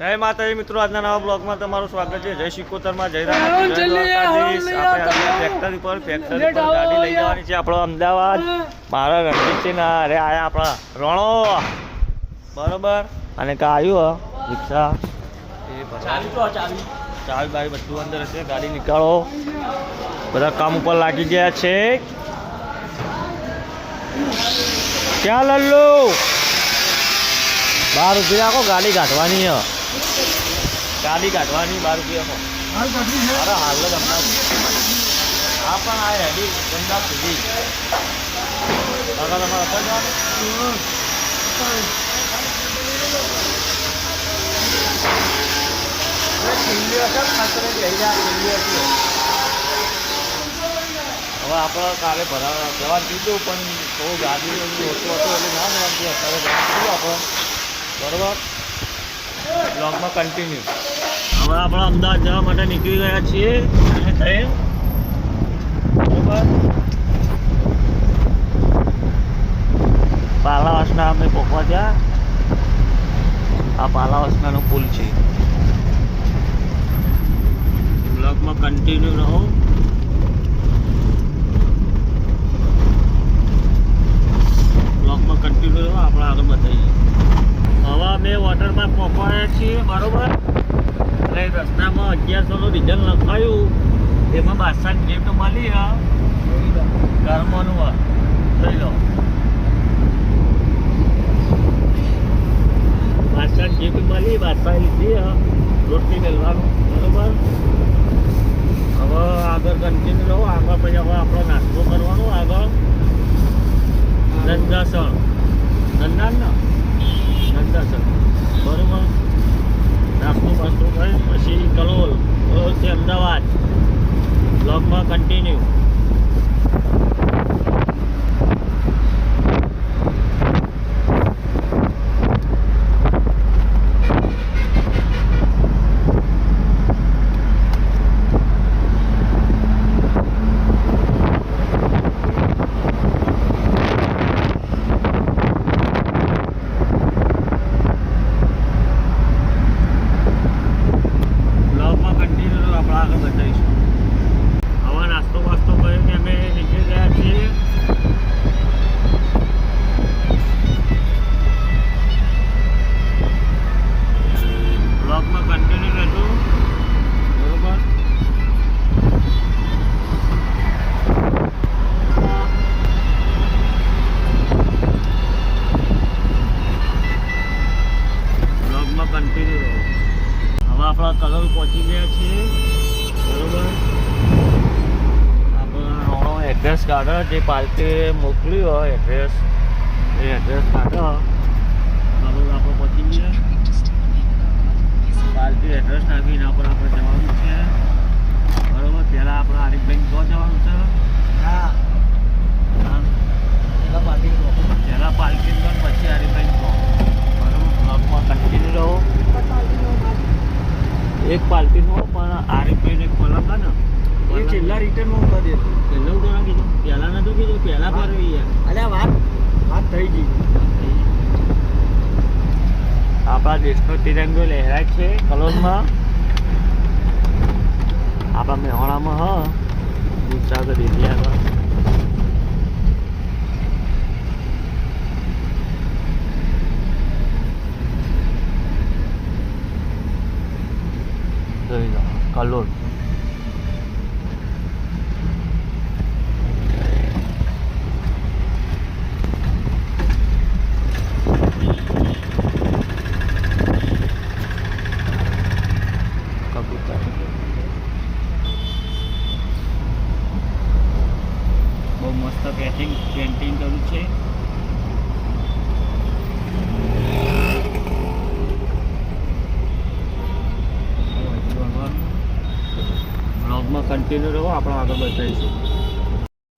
જય માતાજી મિત્રો આજના નવા બ્લોગમાં તમારું સ્વાગત છે. જય શિકોતરમાં જય રામ. ફેક્ટરી પર ફેક્ટરી પર ગાડી લઈ જવાની છે આપણો અમદાવાદ. મારા રણજીત છે ને અરે આયા આપણા રણો. બરોબર? અને કા આવ્યું હો, રિક્ષા. એ ચાવી ચાવી. બાવી બધું અંદર હશે ગાડી નીકાળો. બધા કામ ઉપર લાગી ગયા છે. ક્યાં લલ્લુ? બાર ઊભી રાખો ગાડી કાઢવાની હે. ગાડી કાઢવાની બાર ઊભી રાખો અરે હાલ જ હમણાં. આ પણ આ હેડી ગંદા સુધી કાકા તમારે હતા? હવે આપણે કાલે ભરાવા જવા દીધું પણ બહુ ગાડી ઓછું હતું એટલે ના જવાનું અત્યારે આપણે. બરોબર? બ્લોગમાં કન્ટિન્યુ હવે આપણે અમદાવાદ જવા માટે નીકળી ગયા છીએ. અને બરોબર. પાલાવાસના અમે પહોંચવા ગયા. આ પાલાવાસનાનો પુલ છે. બ્લોગમાં કન્ટિન્યુ રહો. બ્લોગમાં કન્ટિન્યુ રહો, આપણે આગળ બતાવીએ. હવે અમે વોટર પાર્ક પહોંચવાયા છીએ, બરોબર? રસ્તામાં અગિયારસોનું ડીઝલ લખાયું. એમાં બાદશાહ ગિફ્ટ મળી કર્મનું લઈ લો. બાદશાહ ગિફ્ટ મળી બાદશાહ લીધી રોટલી મેળવાનું, બરોબર. હવે આગળ કન્ટિન્યુ આગળ પછી હવે આપણો નાસ્તો કરવાનો, આગળ. નંદાસણ. નંદાન ને નંદાસણ. બરોબર. બાસ્તો કરી પછી કલોલ કલોલથી અમદાવાદ. બ્લોગમાં કન્ટિન્યુ આપણા કલર પહોંચી ગયા છે. બરોબર? આપણો એડ્રેસ કાઢો જે પાર્ટી મોકલ્યું હોય એડ્રેસ એ એડ્રેસ કાઢો. કલોલ આપણે પહોંચી ગયા. પાર્ટી એડ્રેસ નાખીને એના પર આપણે જવાનું છે. બરોબર પહેલાં આપણે આરિફભાઈ તો જવાનું છે? હા. પહેલાં પાર્કિંગ કર પછી આરિફભાઈ તો બરોબર બ્લોગમાં કન્ટિન્યુ રહો. એક પાર્ટીનો પણ પલંગ હે ને. એ છેલ્લા રિટર્નમાં દે પહેલા ઉદાહરણ કીધું પહેલા નતું કીધું પહેલાં પર યાર અલ્યા વાત વાત થઈ ગઈ. આપણા દેશનો તિરંગો લહેરાય છે કલોલમાં. આપણા મેહોણામાં હ. ગુજરાત એરિયામાં જોઈ લો કલોલ બહુ મસ્ત પેન્ટિંગ પેન્ટિંગ કર્યું છે બ્લોગમાં કન્ટિન્યુ રહો આપણે આગળ બતાવીશું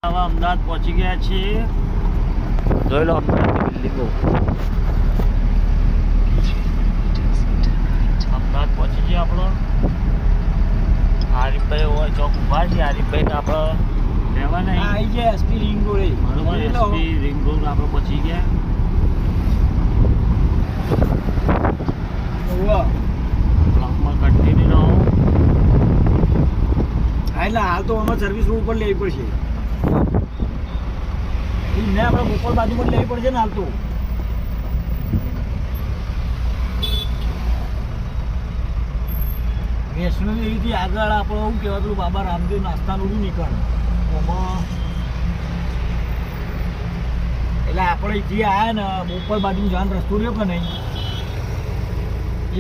હવે અમદાવાદ પહોંચી ગયા છીએ. જોઈ લો અમદાવાદ બિલ્ડિંગો અમદાવાદ પહોંચી ગયા આપણો. આરીફભાઈ હોય ચોક ઊભા છે. આરીફભાઈ આપણે રહેવા નહીં આવી ગયા એસપી રિંગ રોડે બરોબર એસપી રિંગ રોડ આપણે પહોંચી ગયા. હોવા એટલે હાલ તો અમારે સર્વિસ રોડ ઉપર લેવી પડશે. એમને આપણે બોપલ બાજુમાં જ લેવી પડશે ને હાલ તો. વૈષ્ણવ દેવીથી આગળ આપણે શું કહેવાય પેલું બાબા રામદેવ નાસ્તાનું બી નીકળ? એટલે આપણે જે આવ્યા ને બોપલ બાજુ જવાનો રસ્તો રહ્યો કે નહીં?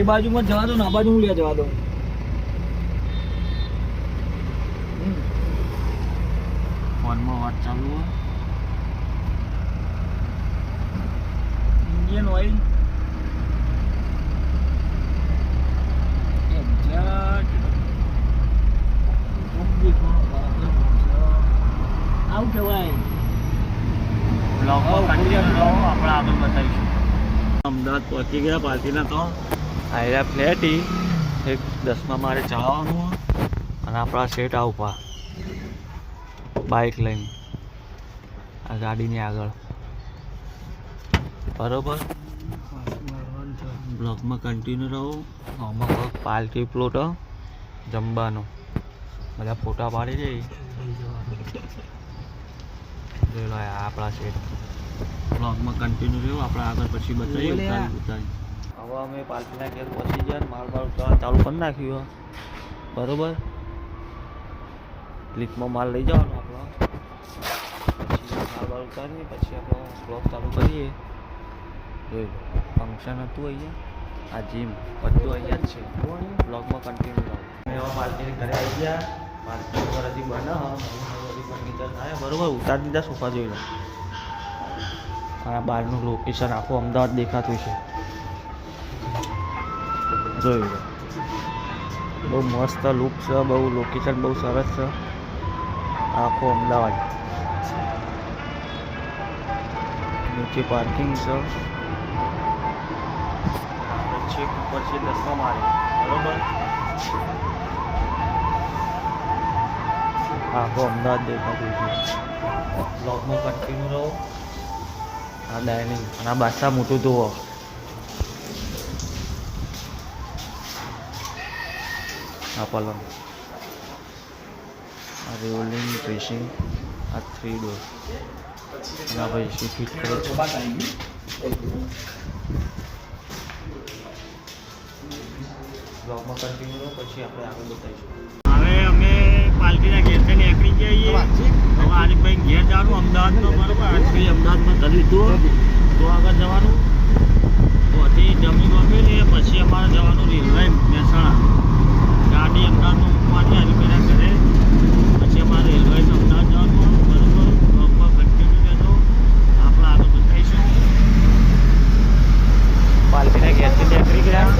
એ બાજુમાં જવા દો ને, આ બાજુ હું લે જવા દઉં. ફોનમાં વાત ચાલુ હોય. ઇન્ડિયન ઓઇલ આવું કહેવાય. બ્લોગમાં કન્ટિન્યુ આપણે આગળ બતાવીશું. અમદાવાદ પહોંચી ગયા પાર્ટીના તો. આયરા ફ્લેટ એક દસમાં મારે ચલાવવાનું અને આપણા સેટ આ ઊભા બાઇક લઈને. આ ગાડીની આગળ. બરોબર? બ્લોગમાં કન્ટિન્યુ રહો. આમાં કોઈક પાર્ટી પ્લોટ જમવાનો. બધા ફોટા પાડી દે. જોઈ લો આપણા શેઠ. બ્લોગમાં કન્ટિન્યુ રહ્યો. આપણે આગળ પછી બતાવીએ ઉતારી હવે અમે પાર્ટીના ઘેર પહોંચી ગયા માલ માલ ઉતારવાનું ચાલુ કરી નાખ્યું બરોબર? લિફ્ટમાં માલ લઈ જવાનો. આપણો પછી બાલ ઉતારીએ, પછી આપણો બ્લોગ ચાલુ કરીએ. ફંક્શન હતું અહીંયા. આ જીમ બધું અહીંયા જ છે. બ્લોગમાં કન્ટિન્યુ રહો. પાર્ટીને ઘરે આવી ગયા. પાર્ટી ઉપર હજી બને. ફર્નિચર થાય. બરોબર, ઉતારી દીધા સોફા જોઈ લો. આ બહારનું લોકેશન આખું અમદાવાદ દેખાતું છે. લો. બહુ મસ્ત લુક છે, બહુ લોકેશન બહુ સરસ છે. આખું અમદાવાદ. નીચે પાર્કિંગ છે. છેક ઉપર છે દસમા માળે. બરોબર? આખો અમદાવાદ દેખાતું છે. બ્લોગમાં કન્ટિન્યુ રહો. આ ડાઇનિંગ અને આ બાસા મોટું ધોવો. આ પલંગ. આ ડ્રેસિંગ આ થ્રી ડોર ના ભાઈ, શું ફિટ કરે છે? બ્લોગમાં કન્ટિન્યુ પછી આપણે આગળ બતાવીશું. હવે અમે પાલટીના ઘેરથી નીકળી છીએ. હવે આરીફભાઈ ઘેર જવાનું અમદાવાદમાં બરોબર આરીફભાઈ અમદાવાદમાં કરી લીધું. તો આગળ જવાનું. તો હતી જમી ગમી ને, પછી અમારે જવાનું રેલવે મહેસાણા. ગાડી અમદાવાદમાં મૂકવાની આરીફભાઈના ઘરે પછી અમારે રેલવે અમદાવાદ જવાનું બરોબર બ્લોગમાં કન્ટિન્યુ રહેજો આપણે આગળ બતાવીશું પાલટીના ઘેરથી નીકળી ગયા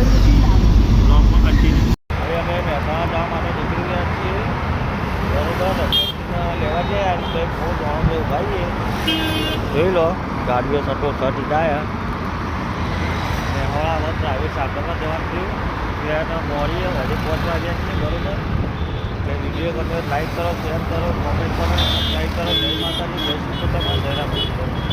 બ્લોગમાં કન્ટિન્યુ હવે અમે મહેસાણા જવા માટે નીકળી ગયા છીએ બરોબર લેવા જઈએ આરીફભાઈ બહુ જવાનું એવું ભાઈએ ગાડીઓ સટો સટ જાય. ને હવે હવે પ્રાઇવેટ સાગરમાં જવાનું થયું ત્યાં મોડીએ હજી પાંચ વાગ્યા છે, બરોબર? વીડિયો ગમે લાઈક કરો શેર કરો કોમેન્ટ કરો સબસ્ક્રાઈબ કરો. જય માતાજી, જય શ્રી કૃષ્ણ. જય રામ